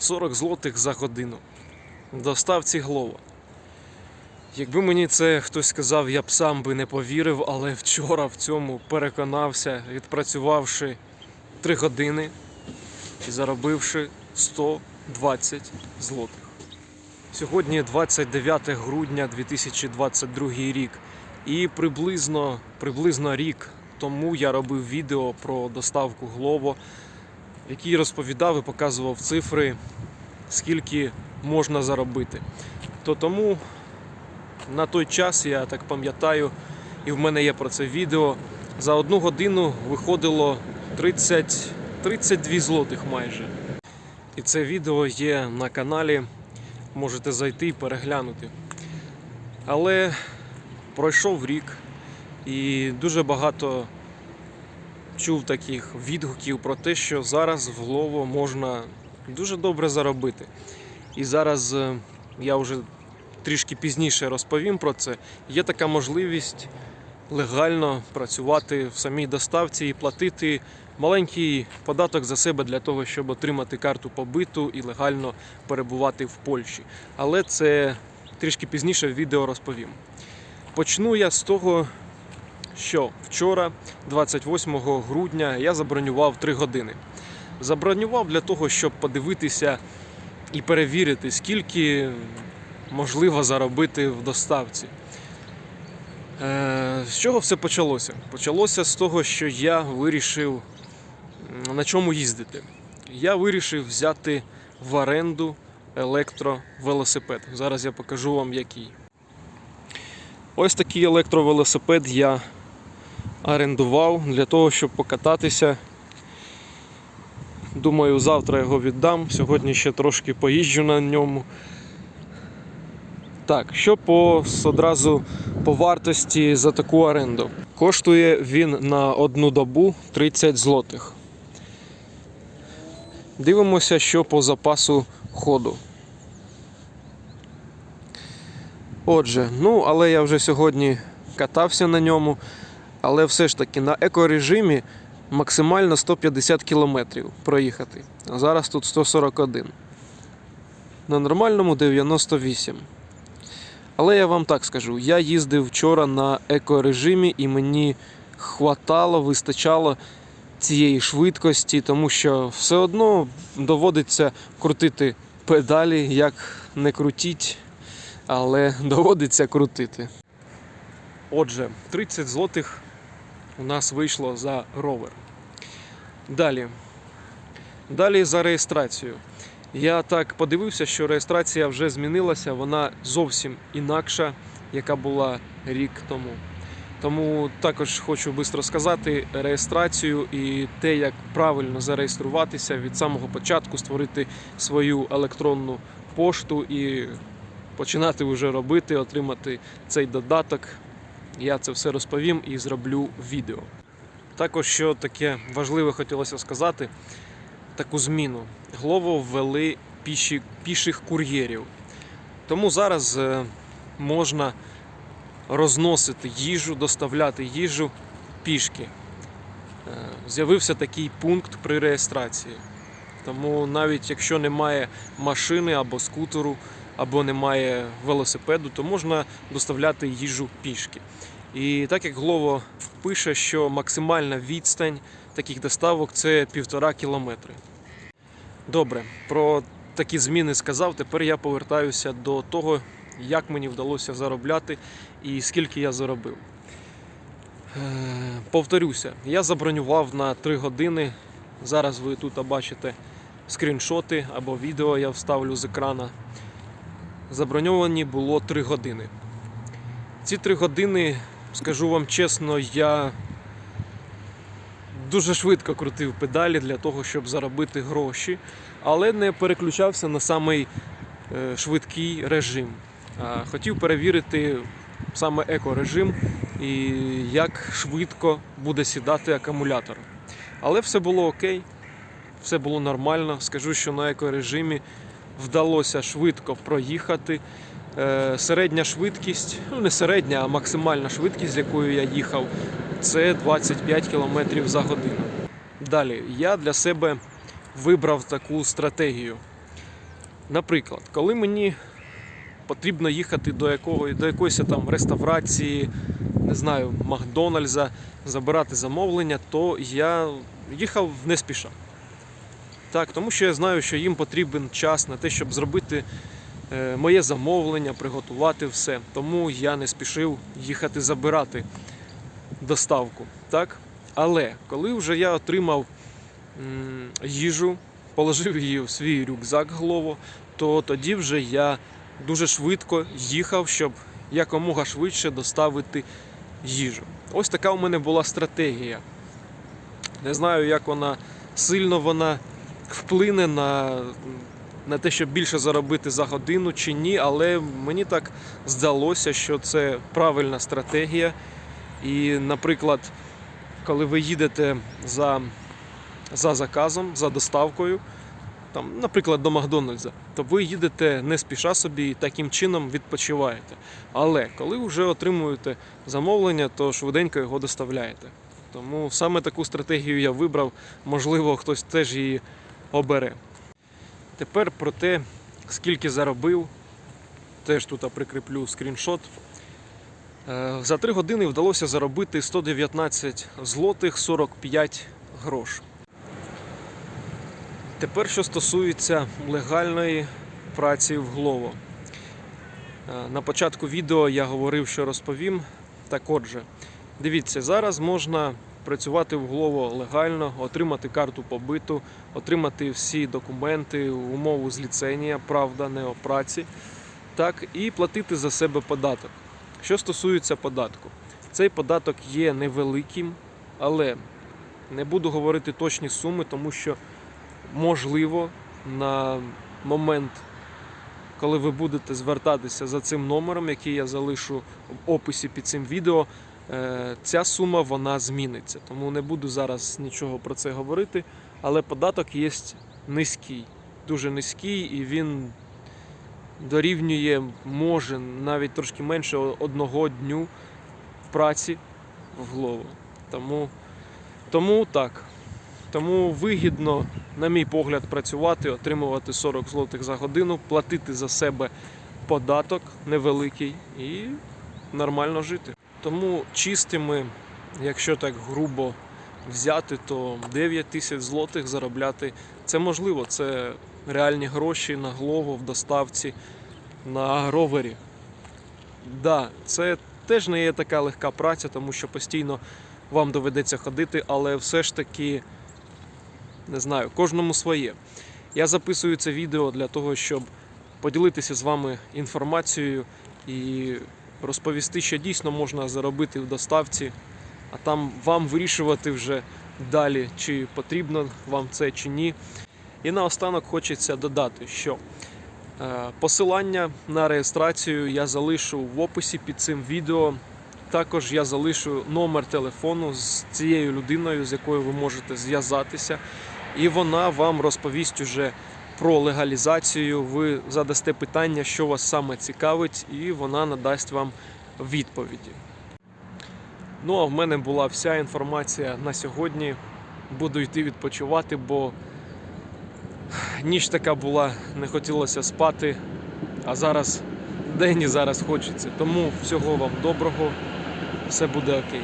40 злотих за годину. Доставці Глова. Якби мені це хтось сказав, я б сам би не повірив, але вчора в цьому переконався, відпрацювавши 3 години і заробивши 120 злотих. Сьогодні 29 грудня 2022 рік. І приблизно, приблизно рік тому я робив відео про доставку Glovo, в якій розповідав і показував цифри, скільки можна заробити. То тому на той час, я так пам'ятаю, і в мене є про це відео. За одну годину виходило 30, 32 злотих майже. І це відео є на каналі. Можете зайти і переглянути. Але пройшов рік і дуже багато чув таких відгуків про те, що зараз в Глово можна дуже добре заробити. І зараз е, я вже трішки пізніше розповім про це. Є така можливість легально працювати в самій доставці і платити маленький податок за себе для того, щоб отримати карту побиту і легально перебувати в Польщі. Але це трішки пізніше в відео розповім. Почну я з того, що вчора, 28 грудня, я забронював 3 години. Забронював для того, щоб подивитися і перевірити, скільки можливо заробити в доставці. Е, З чого все почалося? Почалося з того, що я вирішив на чому їздити. Я вирішив взяти в оренду електровелосипед. Зараз я покажу вам який. Ось такий електровелосипед я орендував для того, щоб покататися. Думаю, завтра його віддам. Сьогодні ще трошки поїжджу на ньому. Так, що по одразу по вартості за таку оренду? Коштує він на одну добу 30 злотих. Дивимося, що по запасу ходу. Отже, ну, але я вже сьогодні катався на ньому, але все ж таки на екорежимі максимально 150 км проїхати. А зараз тут 141. На нормальному 98. Але я вам так скажу, я їздив вчора на екорежимі і мені хватало, вистачало цієї швидкості, тому що все одно доводиться крутити педалі, як не крутіть, але доводиться крутити. Отже, 30 злотих у нас вийшло за ровер. Далі. Далі за реєстрацію. Я так подивився, що реєстрація вже змінилася, вона зовсім інакша, яка була рік тому. Тому також хочу швидко сказати реєстрацію і те, як правильно зареєструватися від самого початку, створити свою електронну пошту і починати вже робити, отримати цей додаток. Я це все розповім і зроблю відео. Також що таке важливе хотілося сказати, таку зміну. Глово ввели піші, піших кур'єрів. Тому зараз е, можна розносити їжу, доставляти їжу пішки. Е, З'явився такий пункт при реєстрації. Тому навіть якщо немає машини або скутеру, або немає велосипеду, то можна доставляти їжу пішки. І так як Глово пише, що максимальна відстань таких доставок це півтора кілометри. Добре, про такі зміни сказав. Тепер я повертаюся до того, як мені вдалося заробляти і скільки я заробив. Е, Повторюся, я забронював на 3 години. Зараз ви тут бачите скріншоти або відео я вставлю з екрана. Заброньовані було 3 години. Ці 3 години, скажу вам чесно, я дуже швидко крутив педалі для того, щоб заробити гроші, але не переключався на самий е, швидкий режим. Хотів перевірити саме екорежим і як швидко буде сідати акумулятор. Але все було окей, все було нормально. Скажу, що на екорежимі вдалося швидко проїхати. Е, Середня швидкість, ну не середня, а максимальна швидкість, з якою я їхав, це 25 км за годину. Далі я для себе вибрав таку стратегію. Наприклад, коли мені потрібно їхати до, якого, до якоїсь там реставрації, не знаю, Макдональдса, забирати замовлення, то я їхав не спіша. Так, тому що я знаю, що їм потрібен час на те, щоб зробити е, моє замовлення, приготувати все. Тому я не спішив їхати забирати доставку. Так? Але коли вже я отримав їжу, положив її в свій рюкзак голову, то тоді вже я дуже швидко їхав, щоб якомога швидше доставити їжу. Ось така у мене була стратегія. Не знаю, як вона сильно вона вплине на, на те, щоб більше заробити за годину чи ні, але мені так здалося, що це правильна стратегія. І, наприклад, коли ви їдете за, за заказом, за доставкою, там, наприклад, до Макдональдса, то ви їдете не спіша собі і таким чином відпочиваєте. Але коли вже отримуєте замовлення, то швиденько його доставляєте. Тому саме таку стратегію я вибрав, можливо, хтось теж її обере. Тепер про те, скільки заробив, теж тут прикріплю скріншот. Е, За 3 години вдалося заробити 119 злотих 45 грош. Тепер, що стосується легальної праці в Глово. Е, На початку відео я говорив, що розповім. Так отже, дивіться, зараз можна працювати в Глово легально, отримати карту побиту, отримати всі документи, умову з ліцензія, правда, не о праці, так, і платити за себе податок. Що стосується податку, цей податок є невеликим, але не буду говорити точні суми, тому що можливо на момент, коли ви будете звертатися за цим номером, який я залишу в описі під цим відео, ця сума вона зміниться. Тому не буду зараз нічого про це говорити. Але податок є низький, дуже низький, і він дорівнює, може навіть трошки менше одного дню праці в голову. Тому, тому так. Тому вигідно, на мій погляд, працювати, отримувати 40 злотих за годину, платити за себе податок невеликий і нормально жити. Тому чистими, якщо так грубо взяти, то 9 тисяч злотих заробляти це можливо. Це реальні гроші на глово в доставці, на ровері. Да, це теж не є така легка праця, тому що постійно вам доведеться ходити, але все ж таки не знаю, кожному своє. Я записую це відео для того, щоб поділитися з вами інформацією і розповісти, що дійсно можна заробити в доставці, а там вам вирішувати вже далі, чи потрібно вам це чи ні. І наостанок хочеться додати, що е, посилання на реєстрацію я залишу в описі під цим відео. Також я залишу номер телефону з цією людиною, з якою ви можете зв'язатися, і вона вам розповість уже про легалізацію. Ви задасте питання, що вас саме цікавить, і вона надасть вам відповіді. Ну а в мене була вся інформація на сьогодні. Буду йти відпочивати, бо ніч така була, не хотілося спати, а зараз день і зараз хочеться. Тому всього вам доброго, все буде окей.